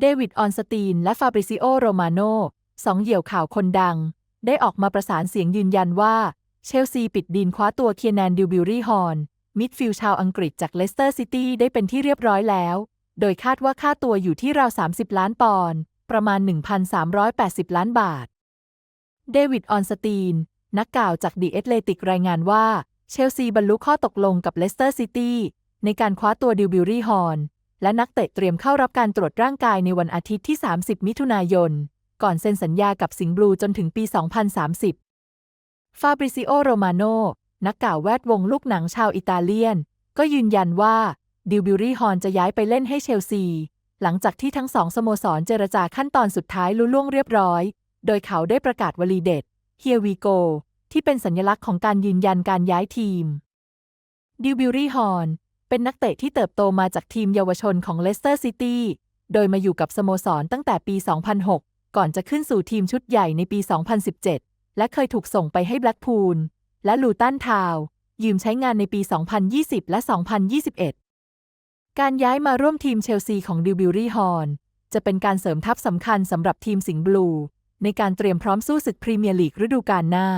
เดวิดออนสตีนและฟาบริซิโอโรมาโนสองเหยี่ยวข่าวคนดัง ได้ออกมาประสานเสียงยืนยันว่า เชลซีปิดดีลคว้าตัวเคียแนนดิวบิวรี่ฮอนมิดฟิลด์ชาวอังกฤษจากเลสเตอร์ซิตี้ได้เป็นที่เรียบร้อยแล้ว โดยคาดว่าค่าตัวอยู่ที่ราว 30 ล้านปอนด์ประมาณ 1,380 ล้านบาท เดวิดออนสตีน นักกล่าวจากดีเอตเลติกรายงานว่า เชลซีบรรลุข้อตกลงกับเลสเตอร์ซิตี้ในการคว้าตัวดิวบิวรี่ฮอน และนักเตะเตรียมเข้ารับการตรวจร่างกายในวันอาทิตย์ที่ 30 มิถุนายน ก่อนเซ็นสัญญากับสิงห์บลูจนถึงปี 2030 ฟาบริซิโอ โรมาโน นักกล่าวแวดวงลูกหนังชาวอิตาเลียน ก็ยืนยันว่าดิวบิรี่ฮอนจะย้ายไปเล่นให้เชลซี หลังจากที่ทั้งสองสโมสรเจรจาขั้นตอนสุดท้ายลุล่วงเรียบร้อย โดยเขาได้ประกาศวลีเด็ด Here we go ที่เป็นสัญลักษณ์ของการยืนยันการย้ายทีมดิวบิรี่ฮอน เป็นนักเตะที่เติบโตมาจากทีมเยาวชนของเลสเตอร์ซิตี้ โดยมาอยู่กับสโมสรตั้งแต่ปี 2006 ก่อนจะขึ้นสู่ทีมชุดใหญ่ในปี 2017 และเคยถูกส่งไปให้แบล็กพูลและลูตันทาว์ยืมใช้งานในปี 2020 และ 2021 การย้ายมาร่วมทีมเชลซีของดิวบิวรี่ฮอน จะเป็นการเสริมทัพสำคัญสำหรับทีมสิงห์บลู ในการเตรียมพร้อมสู้ศึกพรีเมียร์ลีกฤดูกาลหน้า